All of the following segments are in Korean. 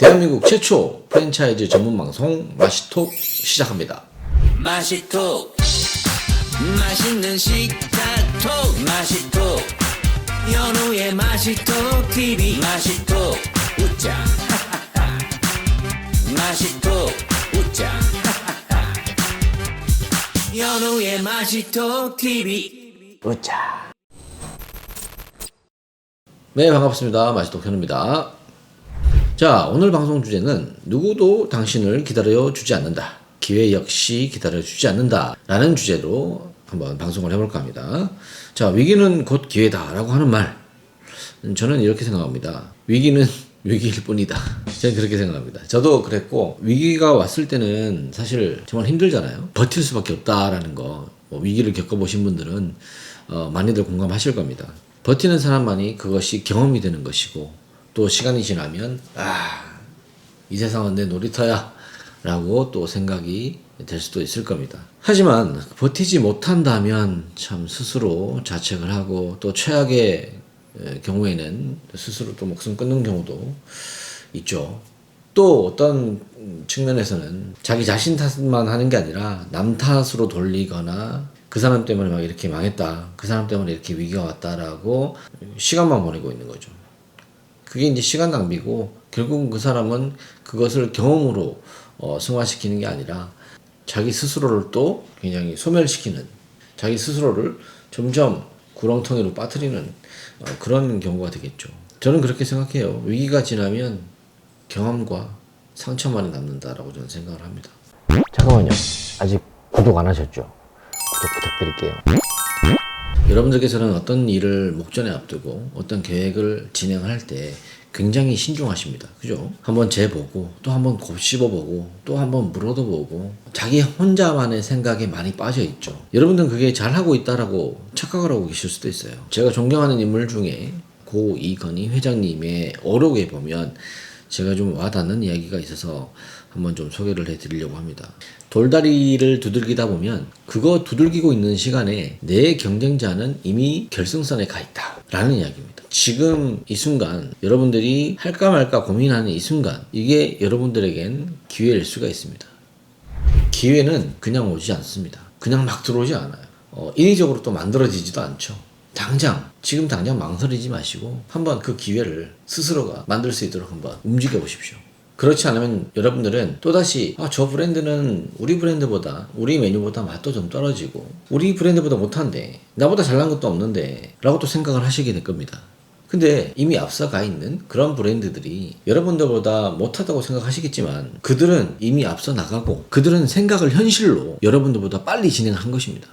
대한민국 최초 프랜차이즈 전문 방송 마시톡 시작합니다. 마시톡 맛있는 식사톡 마시톡 연우의 마시톡 TV 마시톡 웃자 마시톡 웃자 연우의 마시톡 TV 웃자 네, 반갑습니다. 마시톡 현우입니다. 자, 오늘 방송 주제는 누구도 당신을 기다려 주지 않는다. 기회 역시 기다려 주지 않는다. 라는 주제로 한번 방송을 해볼까 합니다. 자, 위기는 곧 기회다. 라고 하는 말. 음, 저는 이렇게 생각합니다. 위기는 위기일 뿐이다. 저는 그렇게 생각합니다. 저도 그랬고, 위기가 왔을 때는 사실 정말 힘들잖아요. 버틸 수밖에 없다라는 거. 뭐 위기를 겪어보신 분들은 어, 많이들 공감하실 겁니다. 버티는 사람만이 그것이 경험이 되는 것이고, 또 시간이 지나면, 아, 이 세상은 내 놀이터야. 라고 또 생각이 될 수도 있을 겁니다. 하지만 버티지 못한다면 참 스스로 자책을 하고 또 최악의 에, 경우에는 스스로 또 목숨 끊는 경우도 있죠. 또 어떤 측면에서는 자기 자신 탓만 하는 게 아니라 남 탓으로 돌리거나 그 사람 때문에 막 이렇게 망했다. 그 사람 때문에 이렇게 위기가 왔다라고 시간만 보내고 있는 거죠. 그게 이제 시간 낭비고 결국은 그 사람은 그것을 경험으로 어, 승화시키는 게 아니라 자기 스스로를 또 굉장히 소멸시키는 자기 스스로를 점점 구렁텅이로 빠뜨리는 어, 그런 경우가 되겠죠. 저는 그렇게 생각해요. 위기가 지나면 경험과 상처만이 남는다라고 저는 생각을 합니다. 잠깐만요. 아직 구독 안 하셨죠? 구독 부탁드릴게요. 여러분들께서는 어떤 일을 목전에 앞두고 어떤 계획을 진행할 때 굉장히 신중하십니다. 그죠? 한번 재보고 또 한번 곱씹어보고 또 한번 물어도 자기 혼자만의 생각에 많이 빠져 있죠. 여러분들은 그게 잘하고 있다라고 착각을 하고 계실 수도 있어요. 제가 존경하는 인물 중에 고 이건희 회장님의 어록에 보면 제가 좀 와닿는 이야기가 있어서 한번 좀 소개를 해드리려고 합니다. 돌다리를 두들기다 보면 그거 두들기고 있는 시간에 내 경쟁자는 이미 결승선에 가 있다. 라는 이야기입니다. 지금 이 순간 여러분들이 할까 말까 고민하는 이 순간 이게 여러분들에겐 기회일 수가 있습니다. 기회는 그냥 오지 않습니다. 그냥 막 들어오지 않아요. 어, 인위적으로 또 만들어지지도 않죠. 당장 지금 당장 망설이지 마시고 한번 그 기회를 스스로가 만들 수 있도록 한번 움직여 보십시오. 그렇지 않으면 여러분들은 또다시 아, 저 브랜드는 우리 브랜드보다 우리 메뉴보다 맛도 좀 떨어지고 우리 브랜드보다 못한데 나보다 잘난 것도 없는데 라고 또 생각을 하시게 될 겁니다. 근데 이미 앞서가 있는 그런 브랜드들이 여러분들보다 못하다고 생각하시겠지만 그들은 이미 앞서 나가고 그들은 생각을 현실로 여러분들보다 빨리 진행한 것입니다.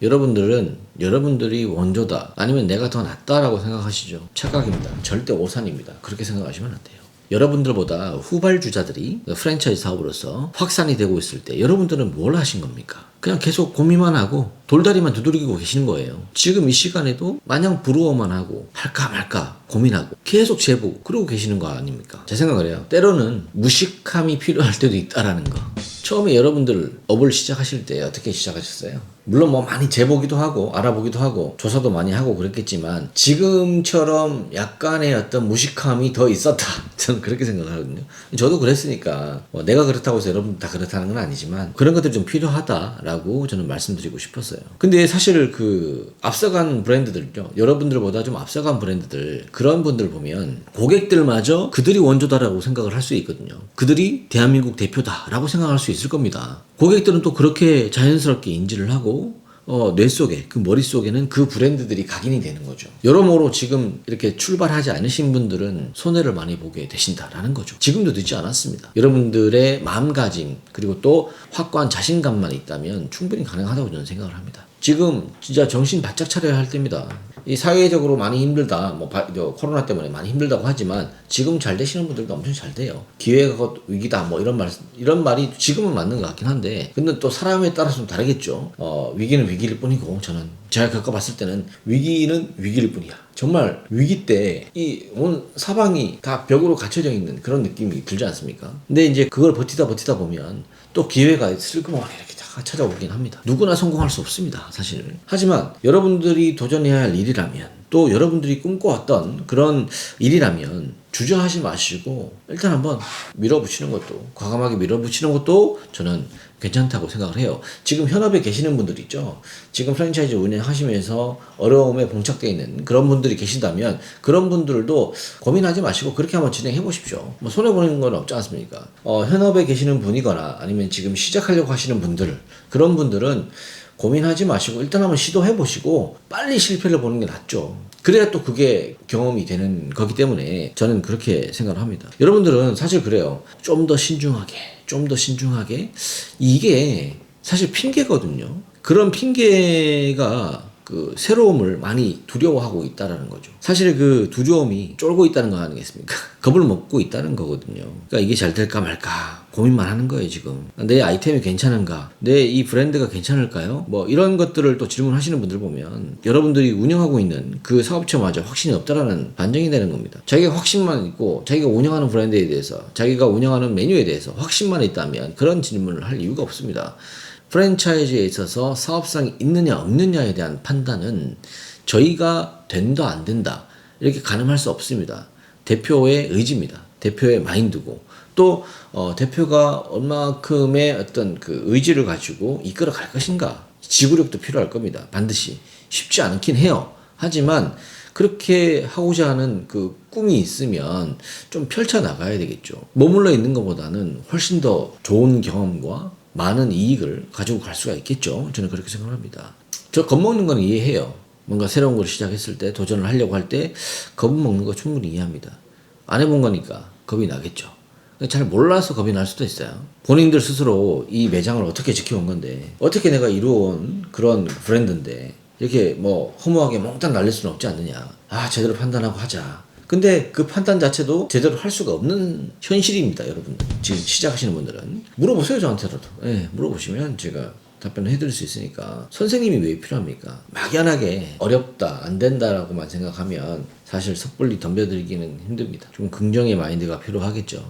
여러분들은 여러분들이 원조다 아니면 내가 더 낫다라고 생각하시죠. 착각입니다. 절대 오산입니다. 그렇게 생각하시면 안 돼요. 여러분들보다 후발주자들이 프랜차이즈 사업으로서 확산이 되고 있을 때 여러분들은 뭘 하신 겁니까? 그냥 계속 고민만 하고 돌다리만 두드리고 계시는 거예요. 지금 이 시간에도 마냥 부러워만 하고 할까 말까 고민하고 계속 재보고 그러고 계시는 거 아닙니까? 제 생각을 해요. 때로는 무식함이 필요할 때도 있다라는 거. 처음에 여러분들 업을 시작하실 때 어떻게 시작하셨어요? 물론 뭐 많이 재보기도 하고 알아보기도 하고 조사도 많이 하고 그랬겠지만 지금처럼 약간의 어떤 무식함이 더 있었다. 저는 그렇게 생각하거든요. 저도 그랬으니까 뭐 내가 그렇다고 해서 여러분 다 그렇다는 건 아니지만 그런 것들이 좀 필요하다 라고 저는 말씀드리고 싶었어요. 근데 사실 그 앞서간 브랜드들요. 여러분들보다 좀 앞서간 브랜드들 그런 분들 보면 고객들마저 그들이 원조다라고 생각을 할 수 있거든요. 그들이 대한민국 대표다라고 생각할 수 있을 겁니다. 고객들은 또 그렇게 자연스럽게 인지를 하고 어, 뇌 속에, 그 머릿속에는 그 브랜드들이 각인이 되는 거죠. 여러모로 지금 이렇게 출발하지 않으신 분들은 손해를 많이 보게 되신다라는 거죠. 지금도 늦지 않았습니다. 여러분들의 마음가짐, 그리고 또 확고한 자신감만 있다면 충분히 가능하다고 저는 생각을 합니다. 지금 진짜 정신 바짝 차려야 할 때입니다. 이 사회적으로 많이 힘들다, 뭐 바- 저 코로나 때문에 많이 힘들다고 하지만 지금 잘 되시는 분들도 엄청 잘 돼요. 기회가 곧 위기다, 뭐 이런 말 이런 말이 지금은 맞는 것 같긴 한데, 근데 또 사람에 따라서 좀 다르겠죠. 어, 위기는 위기일 뿐이고 저는 제가 겪어봤을 때는 위기는 위기일 뿐이야. 정말 위기 때 이 온 사방이 다 벽으로 갇혀져 있는 그런 느낌이 들지 않습니까? 근데 이제 그걸 버티다 버티다 보면 또 기회가 슬그머니 이렇게 다 찾아오긴 합니다. 누구나 성공할 수 없습니다, 사실. 하지만 여러분들이 도전해야 할 일이라면 또 여러분들이 꿈꿔왔던 그런 일이라면 주저하지 마시고 일단 한번 밀어붙이는 것도 과감하게 밀어붙이는 것도 저는 괜찮다고 생각을 해요. 지금 현업에 계시는 분들 있죠. 지금 프랜차이즈 운영하시면서 어려움에 봉착되어 있는 그런 분들이 계신다면 그런 분들도 고민하지 마시고 그렇게 한번 진행해 보십시오. 뭐 손해 보는 건 없지 않습니까? 어, 현업에 계시는 분이거나 아니면 지금 시작하려고 하시는 분들 그런 분들은 고민하지 마시고 일단 한번 시도해 보시고 빨리 실패를 보는 게 낫죠. 그래야 또 그게 경험이 되는 거기 때문에 저는 그렇게 생각을 합니다. 여러분들은 사실 그래요. 좀 더 신중하게, 좀 더 신중하게. 이게 사실 핑계거든요. 그런 핑계가 그 새로움을 많이 두려워하고 있다라는 거죠. 사실 그 두려움이 쫄고 있다는 거 아니겠습니까? 겁을 먹고 있다는 거거든요. 그러니까 이게 잘 될까 말까 고민만 하는 거예요, 지금. 내 아이템이 괜찮은가? 내 이 브랜드가 괜찮을까요? 뭐 이런 것들을 또 질문하시는 분들 보면 여러분들이 운영하고 있는 그 사업체마저 확신이 없다라는 반증이 되는 겁니다. 자기가 확신만 있고 자기가 운영하는 브랜드에 대해서 자기가 운영하는 메뉴에 대해서 확신만 있다면 그런 질문을 할 이유가 없습니다. 프랜차이즈에 있어서 사업성이 있느냐 없느냐에 대한 판단은 저희가 된다 안 된다 이렇게 가늠할 수 없습니다. 대표의 의지입니다. 대표의 마인드고 또 어, 대표가 얼마큼의 어떤 그 의지를 가지고 이끌어 갈 것인가 지구력도 필요할 겁니다. 반드시 쉽지 않긴 해요. 하지만 그렇게 하고자 하는 그 꿈이 있으면 좀 펼쳐 나가야 되겠죠. 머물러 있는 것보다는 훨씬 더 좋은 경험과 많은 이익을 가지고 갈 수가 있겠죠. 저는 그렇게 생각합니다. 저 겁먹는 건 이해해요. 뭔가 새로운 걸 시작했을 때 도전을 하려고 할 때 겁먹는 거 충분히 이해합니다. 안 해본 거니까 겁이 나겠죠. 잘 몰라서 겁이 날 수도 있어요. 본인들 스스로 이 매장을 어떻게 지켜온 건데, 어떻게 내가 이루어온 그런 브랜드인데, 이렇게 뭐 허무하게 몽땅 날릴 수는 없지 않느냐. 아, 제대로 판단하고 하자. 근데 그 판단 자체도 제대로 할 수가 없는 현실입니다, 여러분들. 지금 시작하시는 분들은. 물어보세요, 저한테라도. 예, 물어보시면 제가 답변을 해드릴 수 있으니까 선생님이 왜 필요합니까? 막연하게 어렵다 안 된다라고만 생각하면 사실 섣불리 덤벼들기는 힘듭니다. 좀 긍정의 마인드가 필요하겠죠.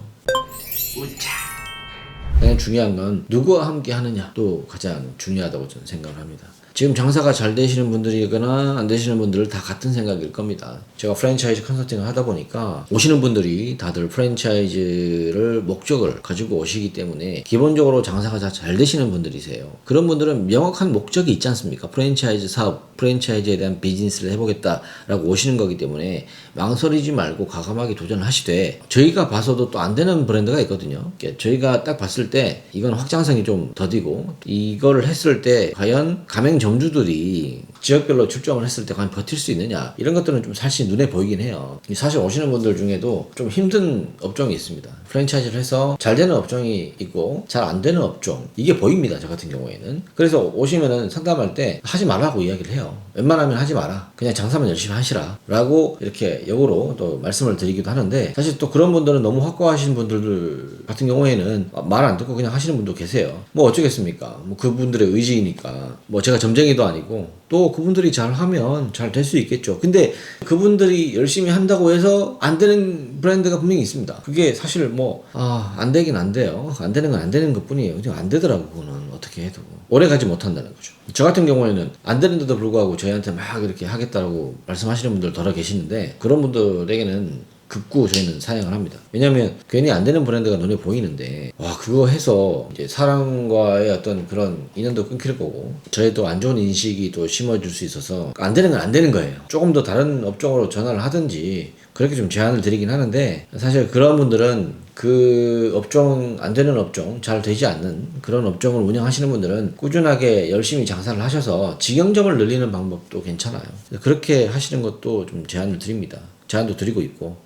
가장 중요한 건 누구와 함께 하느냐도 가장 중요하다고 저는 생각을 합니다. 지금 장사가 잘 되시는 분들이거나 안 되시는 분들은 다 같은 생각일 겁니다. 제가 프랜차이즈 컨설팅을 하다 보니까 오시는 분들이 다들 프랜차이즈를 목적을 가지고 오시기 때문에 기본적으로 장사가 다 잘 되시는 분들이세요. 그런 분들은 명확한 목적이 있지 않습니까? 프랜차이즈 사업, 프랜차이즈에 대한 비즈니스를 해보겠다라고 오시는 거기 때문에 망설이지 말고 과감하게 도전을 하시되 저희가 봐서도 또 안 되는 브랜드가 있거든요. 저희가 딱 봤을 때 이건 확장성이 좀 더디고 이거를 했을 때 과연 가맹 점주들이 지역별로 출정을 했을 때 과연 버틸 수 있느냐 이런 것들은 좀 사실 눈에 보이긴 해요. 사실 오시는 분들 중에도 좀 힘든 업종이 있습니다. 프랜차이즈를 해서 잘 되는 업종이 있고 잘 안 되는 업종 이게 보입니다. 저 같은 경우에는 그래서 오시면은 상담할 때 하지 말라고 이야기를 해요. 웬만하면 하지 마라. 그냥 장사만 열심히 하시라 라고 이렇게 역으로 또 말씀을 드리기도 하는데 사실 또 그런 분들은 너무 확고하신 분들 같은 경우에는 말 안 듣고 그냥 하시는 분도 계세요. 뭐 어쩌겠습니까? 뭐 그분들의 의지이니까 뭐 제가 점쟁이도 아니고 또 그분들이 잘 하면 잘 될 수 있겠죠. 근데 그분들이 열심히 한다고 해서 안 되는 브랜드가 분명히 있습니다. 그게 사실 뭐, 아, 안 되긴 안 돼요. 안 되는 건 안 되는 것 뿐이에요. 그냥 안 되더라고, 그거는. 어떻게 해도. 오래 가지 못한다는 거죠. 저 같은 경우에는 안 되는데도 불구하고 저희한테 막 이렇게 하겠다라고 말씀하시는 분들 더러 계시는데 그런 분들에게는 극구 저희는 사양을 합니다. 왜냐면 괜히 안 되는 브랜드가 눈에 보이는데 와 그거 해서 이제 사람과의 어떤 그런 인연도 끊길 거고 저의 또 안 좋은 인식이 또 심어질 수 있어서 안 되는 건 안 되는 거예요. 조금 더 다른 업종으로 전환을 하든지 그렇게 좀 제안을 드리긴 하는데 사실 그런 분들은 그 업종 안 되는 업종 잘 되지 않는 그런 업종을 운영하시는 분들은 꾸준하게 열심히 장사를 하셔서 직영점을 늘리는 방법도 괜찮아요. 그렇게 하시는 것도 좀 제안을 드립니다. 제안도 드리고 있고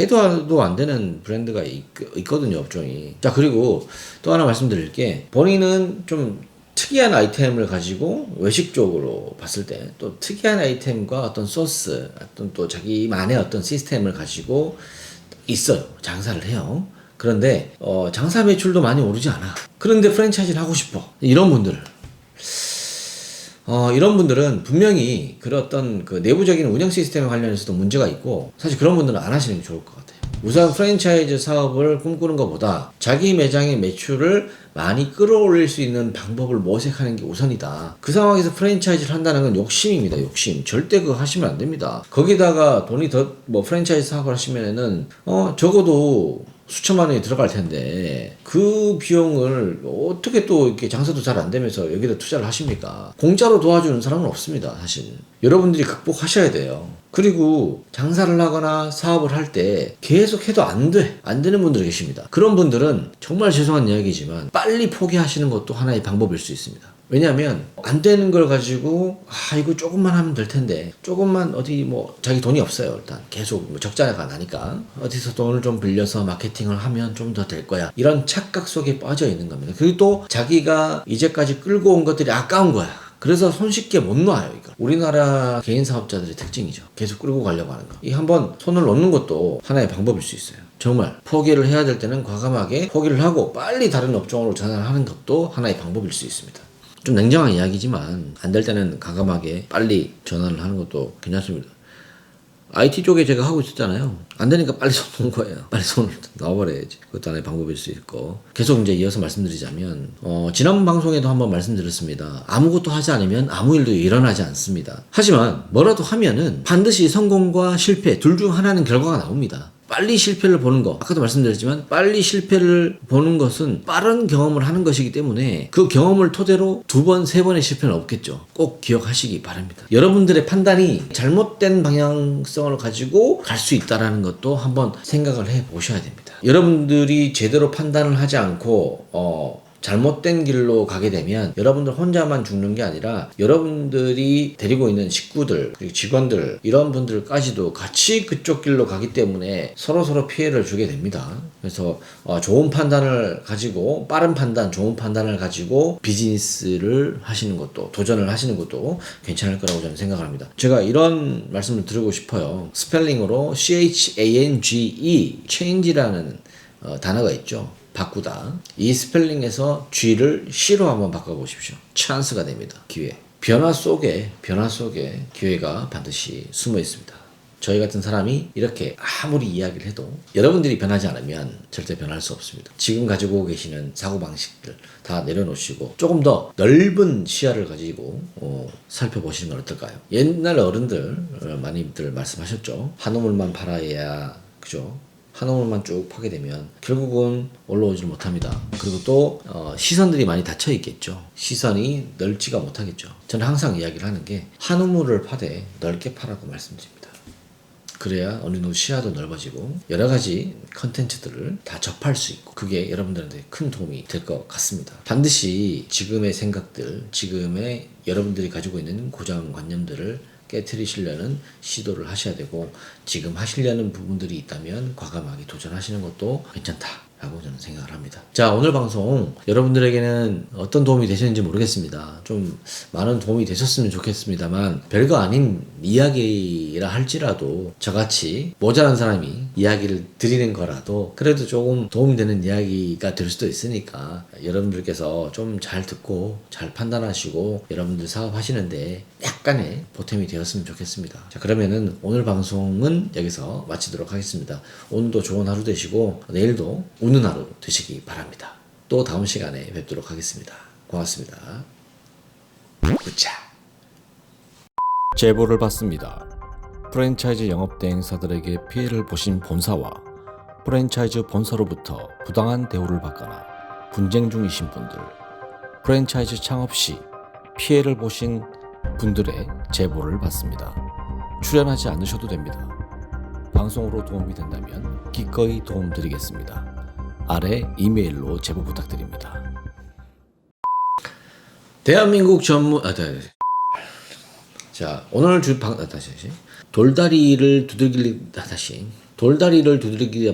해도 안 되는 브랜드가 있, 있거든요 업종이. 자 그리고 또 하나 말씀드릴 게 본인은 좀 특이한 아이템을 가지고 외식 쪽으로 봤을 때 또 특이한 아이템과 어떤 소스 어떤 또 자기만의 어떤 시스템을 가지고 있어요. 장사를 해요. 그런데 어, 장사 매출도 많이 오르지 않아. 그런데 프랜차이즈를 하고 싶어. 이런 분들. 어, 이런 분들은 분명히 그런 어떤 그 내부적인 운영 시스템에 관련해서도 문제가 있고 사실 그런 분들은 안 하시는 게 좋을 것 같아요. 우선 프랜차이즈 사업을 꿈꾸는 것보다 자기 매장의 매출을 많이 끌어올릴 수 있는 방법을 모색하는 게 우선이다. 그 상황에서 프랜차이즈를 한다는 건 욕심입니다. 욕심. 절대 그거 하시면 안 됩니다. 거기다가 돈이 더 뭐 프랜차이즈 사업을 하시면은 어 적어도 수천만 원이 들어갈 텐데 그 비용을 어떻게 또 이렇게 장사도 잘 안 되면서 여기다 투자를 하십니까? 공짜로 도와주는 사람은 없습니다, 사실. 여러분들이 극복하셔야 돼요. 그리고 장사를 하거나 사업을 할 때 계속 해도 안 돼. 안 되는 분들이 계십니다. 그런 분들은 정말 죄송한 이야기지만 빨리 포기하시는 것도 하나의 방법일 수 있습니다. 왜냐하면 안 되는 걸 가지고 아 이거 조금만 하면 될 텐데 조금만 어디 뭐 자기 돈이 없어요 일단 계속 뭐 적자가 나니까 어디서 돈을 좀 빌려서 마케팅을 하면 좀 더 될 거야 이런 착각 속에 빠져 있는 겁니다 그리고 또 자기가 이제까지 끌고 온 것들이 아까운 거야 그래서 손쉽게 못 놔요 이거 우리나라 개인 사업자들의 특징이죠. 계속 끌고 가려고 하는 거이 한번 손을 놓는 것도 하나의 방법일 수 있어요. 정말 포기를 해야 될 때는 과감하게 포기를 하고 빨리 다른 업종으로 전환하는 것도 하나의 방법일 수 있습니다. 좀 냉정한 이야기지만 안 될 때는 과감하게 빨리 전환을 하는 것도 괜찮습니다. IT 쪽에 제가 하고 있었잖아요. 안 되니까 빨리 손 놓은 거예요. 빨리 손을 놔버려야지. 그것도 하나의 방법일 수 있고. 계속 이제 이어서 말씀드리자면, 어, 지난 방송에도 한번 말씀드렸습니다. 아무것도 하지 않으면 아무 일도 일어나지 않습니다. 하지만 뭐라도 하면은 반드시 성공과 실패 둘 중 하나는 결과가 나옵니다. 빨리 실패를 보는 거 아까도 말씀드렸지만 빨리 실패를 보는 것은 빠른 경험을 하는 것이기 때문에 그 경험을 토대로 두 번, 세 번의 실패는 없겠죠. 꼭 기억하시기 바랍니다. 여러분들의 판단이 잘못된 방향성을 가지고 갈 수 있다라는 것도 한번 생각을 해 보셔야 됩니다. 여러분들이 제대로 판단을 하지 않고 어 잘못된 길로 가게 되면 여러분들 혼자만 죽는 게 아니라 여러분들이 데리고 있는 식구들 그리고 직원들 이런 분들까지도 같이 그쪽 길로 가기 때문에 서로 서로 피해를 주게 됩니다. 그래서 어, 좋은 판단을 가지고 빠른 판단, 좋은 판단을 가지고 비즈니스를 하시는 것도 도전을 하시는 것도 괜찮을 거라고 저는 생각을 합니다. 제가 이런 말씀을 드리고 싶어요. 스펠링으로 C H A N G E change라는 어, 단어가 있죠. 바꾸다. 이 스펠링에서 G를 C로 한번 바꿔보십시오. 찬스가 됩니다. 기회. 변화 속에, 변화 속에 기회가 반드시 숨어 있습니다. 저희 같은 사람이 이렇게 아무리 이야기를 해도 여러분들이 변하지 않으면 절대 변할 수 없습니다. 지금 가지고 계시는 사고방식들 다 내려놓으시고 조금 더 넓은 시야를 가지고 어, 살펴보시는 건 어떨까요? 옛날 어른들 어, 많이들 말씀하셨죠. 한 우물만 팔아야 그죠? 한 우물만 쭉 파게 되면 결국은 올라오질 못합니다. 그리고 또 어, 시선들이 많이 닫혀 있겠죠. 시선이 넓지가 못하겠죠. 저는 항상 이야기를 하는 게 한 우물을 파되 넓게 파라고 말씀드립니다. 그래야 어느 정도 시야도 넓어지고 여러 가지 컨텐츠들을 다 접할 수 있고 그게 여러분들한테 큰 도움이 될 것 같습니다. 반드시 지금의 생각들, 지금의 여러분들이 가지고 있는 고정관념들을 깨뜨리시려는 시도를 하셔야 되고 지금 하시려는 부분들이 있다면 과감하게 도전하시는 것도 괜찮다. 라고 저는 생각을 합니다. 자, 오늘 방송 여러분들에게는 어떤 도움이 되셨는지 모르겠습니다. 좀 많은 도움이 되셨으면 좋겠습니다만 별거 아닌 이야기라 할지라도 저같이 모자란 사람이 이야기를 드리는 거라도 그래도 조금 도움이 되는 이야기가 될 수도 있으니까 여러분들께서 좀 잘 듣고 잘 판단하시고 여러분들 사업하시는데 약간의 보탬이 되었으면 좋겠습니다. 자, 그러면은 오늘 방송은 여기서 마치도록 하겠습니다. 오늘도 좋은 하루 되시고 내일도 웃는 하루 되시기 바랍니다. 또 다음 시간에 뵙도록 하겠습니다. 고맙습니다. 굿자. 제보를 받습니다. 프랜차이즈 영업 대행사들에게 피해를 보신 본사와 프랜차이즈 본사로부터 부당한 대우를 받거나 분쟁 중이신 분들, 프랜차이즈 창업 시 피해를 보신 분들의 제보를 받습니다. 출연하지 않으셔도 됩니다. 방송으로 도움이 된다면 기꺼이 도움드리겠습니다. 아래 이메일로 제보 부탁드립니다. 대한민국 전문 아, 네, 네. 자 오늘 주 방, 아, 다시 다시 돌다리를 아, 다시 돌다리를 두들기리